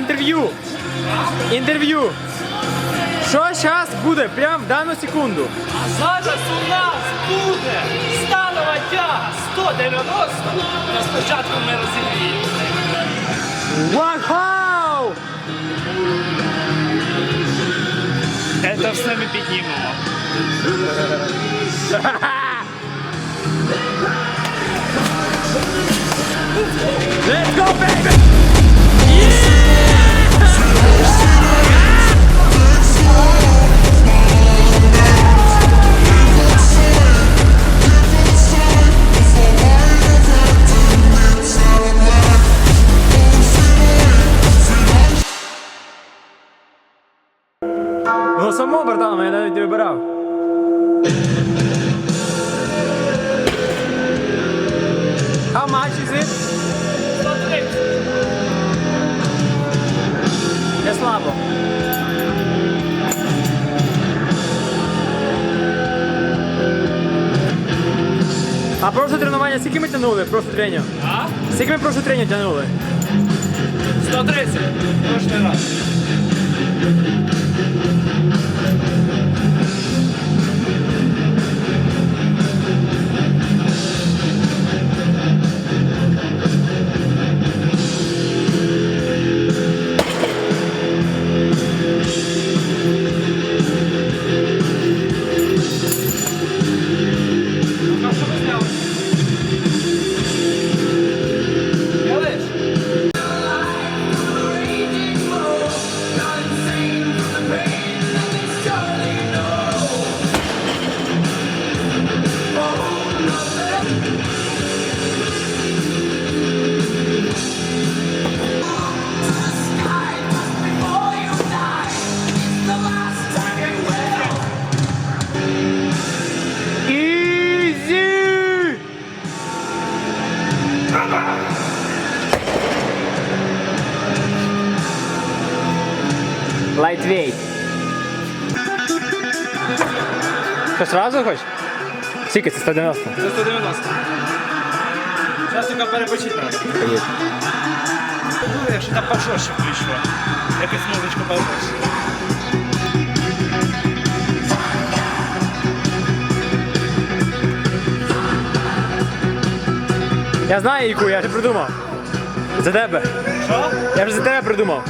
інтерв'ю. Інтерв'ю. Що зараз буде прямо в дану секунду? А зараз у нас буде станова тяга 190. На спочатку ми розігріємо. Вау! Це все ми піднімемо. тягнули? прошу треню? А? Скільки ви прошу треню тягнули? 130. Кожний раз. Lightweight. Що, сразу хочеш? Скільки це 190? Це 190. Зараз тільки перепочити треба. Поїдь. Ну, якщо там пожорстче вийшло. Якась музичка пожорстче. Я знаю, яку, я вже придумав. За тебе. Що? Я вже за тебе придумав.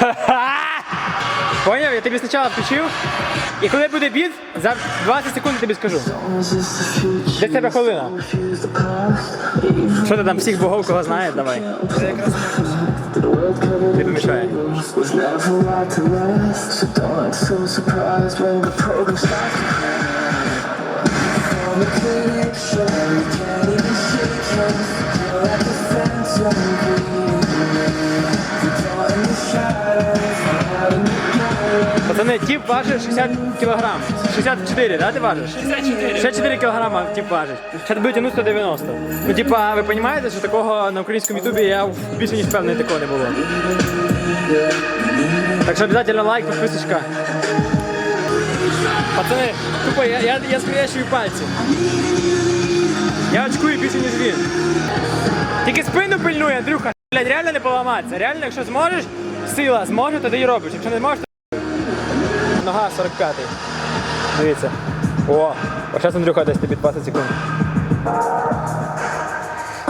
Поняв? Я тобі спочатку включив. І коли буде біт, за 20 секунд я тобі скажу. В тебе хвилина? Що ти там всіх богов, кого знаєш, давай. Не помішає. was never Пацани, тіп важить 60 кілограм. 64, да, ти важиш? 64. 64 кілограма тип важить. Ще буде тягнути 190. Ну, типа, ви розумієте, що такого на українському ютубі я більше ніж впевнений, такого не було. Так що обов'язково лайк, підписочка. Пацани, тупо я, я, я скрещую пальці. Я очкую більше, ніж він. Тільки спину пильнуй, Андрюха. Блядь, реально не поламатися. Реально, якщо зможеш, сила зможе, тоді і робиш. Якщо не зможеш, то Нога 45-й. Дивіться. О, а зараз Андрюха дасть тобі 20 секунд.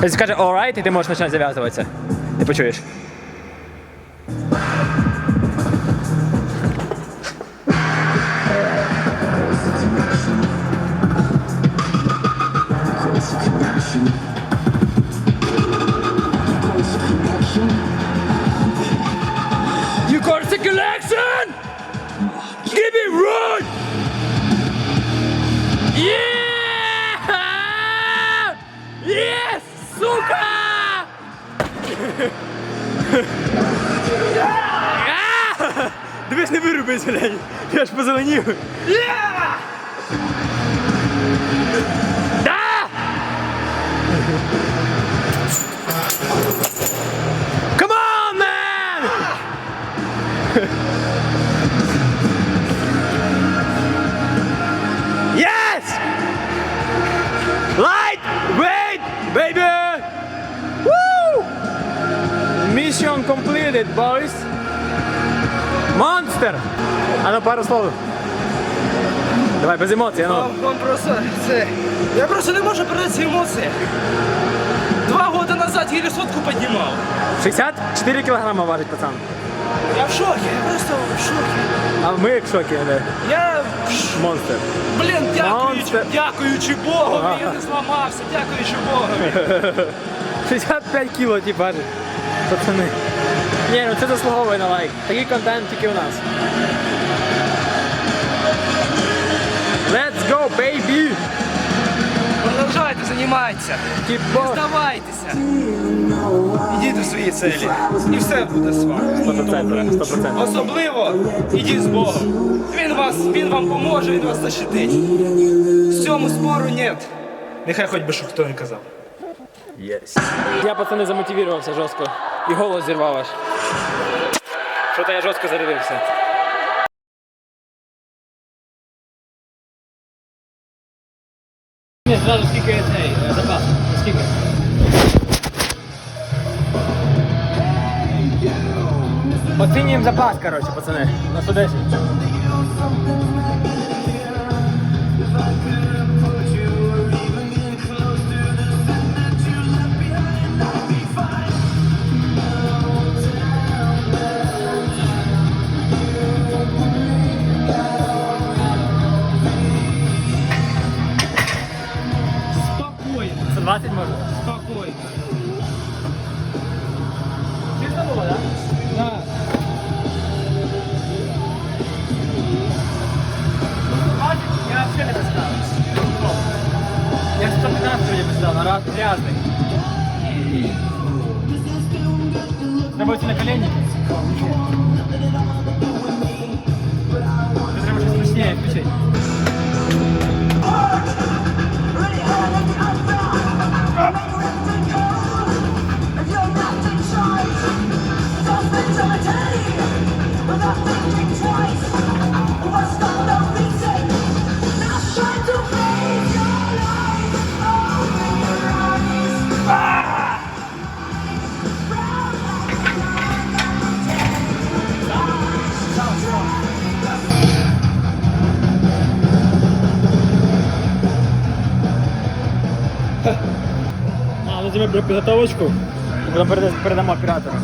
Якщо скаже alright, і ти можеш почати зав'язуватися. Ти почуєш. You виселять. Я ж позеленів. Да! Come on, man! Yes! Light, weight, baby! Woo! Mission completed, boys! Монстр! А ну пару слов. Давай, без емоцій, а ну. Вам, просто це. Я просто не можу передати ці емоції. Два роки назад еле сотку піднімав. 64 кілограма важить пацан. Я в шокі, я просто в шокі. А ми в шокі, де? Я в ш- Монстр. блін, дякуючи, Монстр. дякуючи Богові, я не зламався, дякуючи Богові. 65 кіло, ті важить. Пацани. Ні, ну це заслуговує на лайк. Такий контент тільки у нас. Let's go, baby! Продовжайте, займайтеся. Keep Не здавайтеся. Ідіть до своєї цілі. І все буде з вами. 100%, 100%. Особливо ідіть з Богом. Він вас, він вам поможе, він вас защитить. В цьому спору нет. Нехай хоч би що хто не казав. Yes. Я пацани замотивувався жорстко. І голос зірвав аж. Що то я жорстко зарядився. Ні, зразу скільки цей е, запас. Скільки? Оцінюємо запас, коротше, пацани. На 110. Спокойно, 120 А, ну підготовочку. Потім передамо оператору.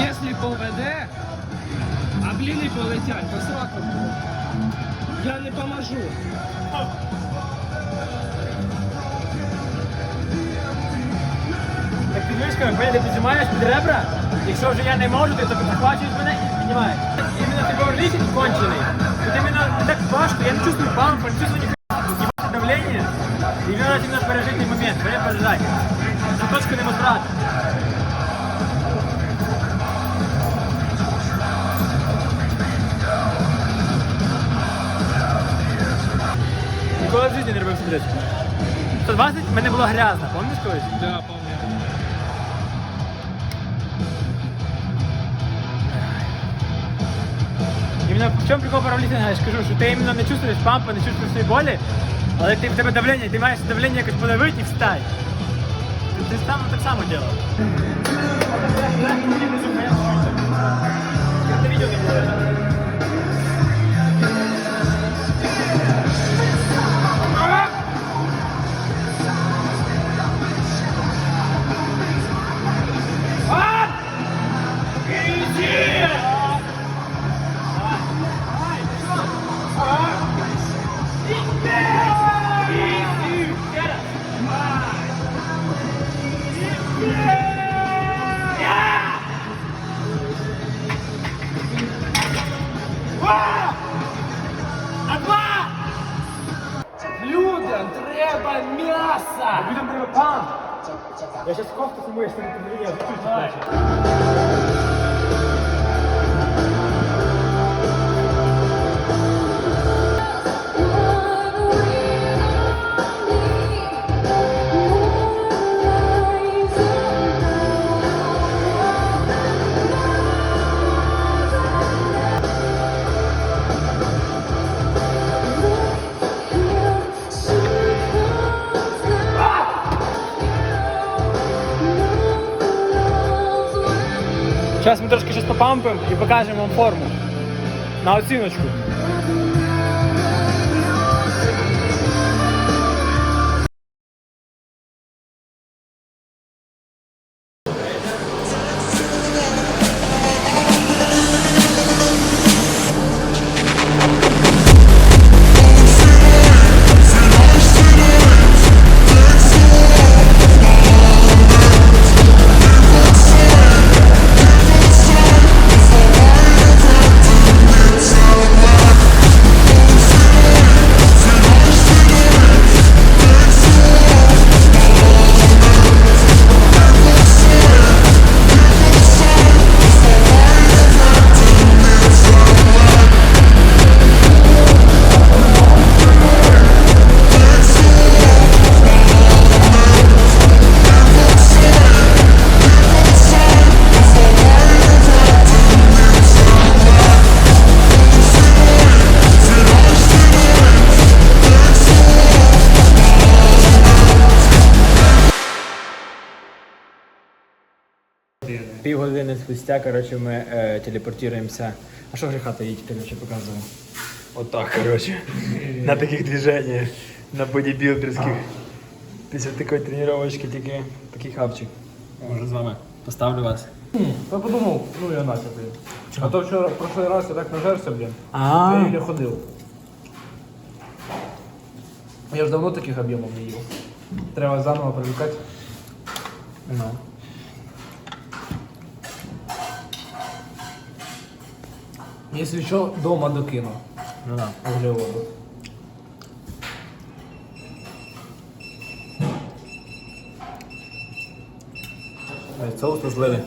Якщо поведе, а бліни полетять, то сраку. Я не поможу. Так мишками, коли ти піднімаєш під ребра, якщо вже я не можу, ти тобі захвачуєш мене і піднімаєш. Іменно ти поверлічить кончений. Тут іменно так важко, я не чувствую пампа, не чувствую ніхуя давлення. І мені треба іменно пережити момент, время пережати. Цю точку не возврата. Ніколи в житті не робив стрічку. 120 в мене було грязно, пам'ятаєш колись? Да, помню. Іменно в чому прикол паралітинга, я скажу, кажу, що ти іменно не чувствуєш пампа, не чувствуєш своей болі, але ти в тебе давлення, ти маєш давлення якось подавити і встать. Ти, ти сам так само робив. Це відео не було. Людям треба м'яса! Людям треба пан! Я сейчас кофту суму, я не подивляю. Попампимо і покажемо вам форму. На оціночку. Півгодини спустя, коротше, ми е, телепортуємося. А що гріха таїть, коротше, показував? Отак, коротше. На таких движеннях, на бодібілдерських. Після такої тренувачки тільки такий хавчик. Може з вами поставлю вас. Я подумав, ну я наче, блін. А то вчора, прошлий раз я так нажерся, блін. А. Я еле ходив. Я ж давно таких об'ємів не їв. Треба заново привикати. Ну. Якщо що, дома докину. Ну да. Углеводу. Соус розлили.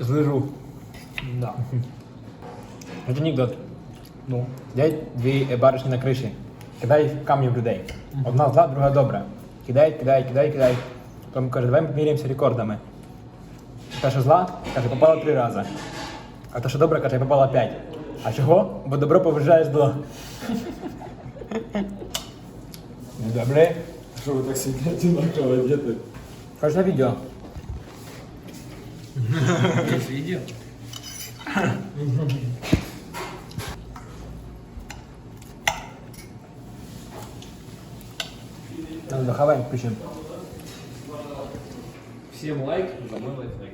Злижу. Да. Це анекдот. Ну. Сидять дві баришні на криші. Кидають камні в людей. Одна зла, друга добра. Кидають, кидають, кидають, кидають. Потім каже, давай поміряємося рекордами. Та, що зла, каже, попала три рази. А та, що добра, каже, попала п'ять. А чого? Бо добро поважає зло. Ну, Добре. Що ви так сидите одинаково одети? Хоч на відео. Видео? Ну, Захаваємо, включимо. Всім лайк, за мой лайфхак.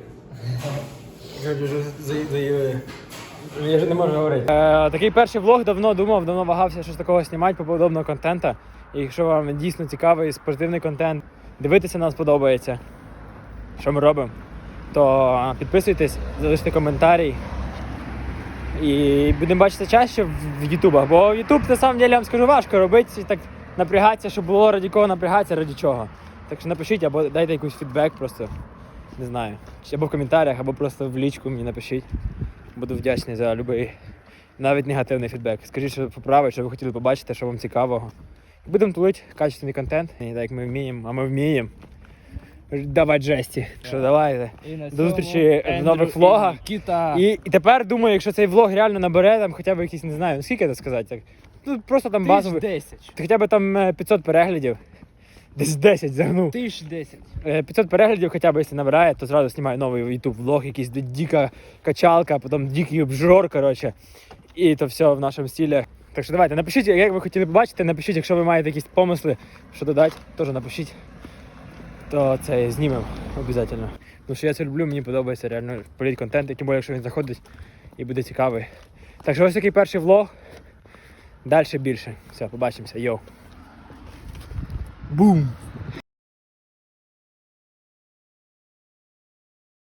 Я вже не можу говорити. Е, такий перший влог давно думав, давно вагався щось такого знімати по подобного контенту. І якщо вам дійсно цікавий спортивний контент, дивитися нам сподобається, що ми робимо, то підписуйтесь, залиште коментарі. І будемо бачити чаще в Ютубах. Бо Ютуб на самом деле я вам скажу важко робити, так напрягатися, щоб було раді кого напрягатися, раді чого. Так що напишіть або дайте якийсь фідбек просто. Не знаю. Або в коментарях, або просто в лічку мені напишіть. Буду вдячний за будь-який, навіть негативний фідбек. Скажіть, що поправить, що ви хотіли побачити, що вам цікавого. Будемо тулити качественний контент, і так як ми вміємо, а ми вміємо. Давати жесті. Що давайте. До зустрічі в нових влогах. І, і тепер думаю, якщо цей влог реально набере там хоча б якісь, не знаю, ну скільки це сказати, так. Ну просто там базовий. 10. Хоча б там е, 500 переглядів. Десь 10 загнув. Тисяч 10. Е, 500 переглядів хоча б, якщо набирає, то зразу знімаю новий YouTube влог, якийсь дика качалка, потім дикий обжор, коротше. І то все в нашому стилі. Так що давайте, напишіть, як ви хотіли побачити, напишіть, якщо ви маєте якісь помисли, що додати, теж напишіть. То це знімемо обов'язково. Тому що я це люблю, мені подобається реально політ контент, тим більше, якщо він заходить і буде цікавий. Так що ось такий перший влог. Далі більше. Все, побачимося. Йоу. Boom.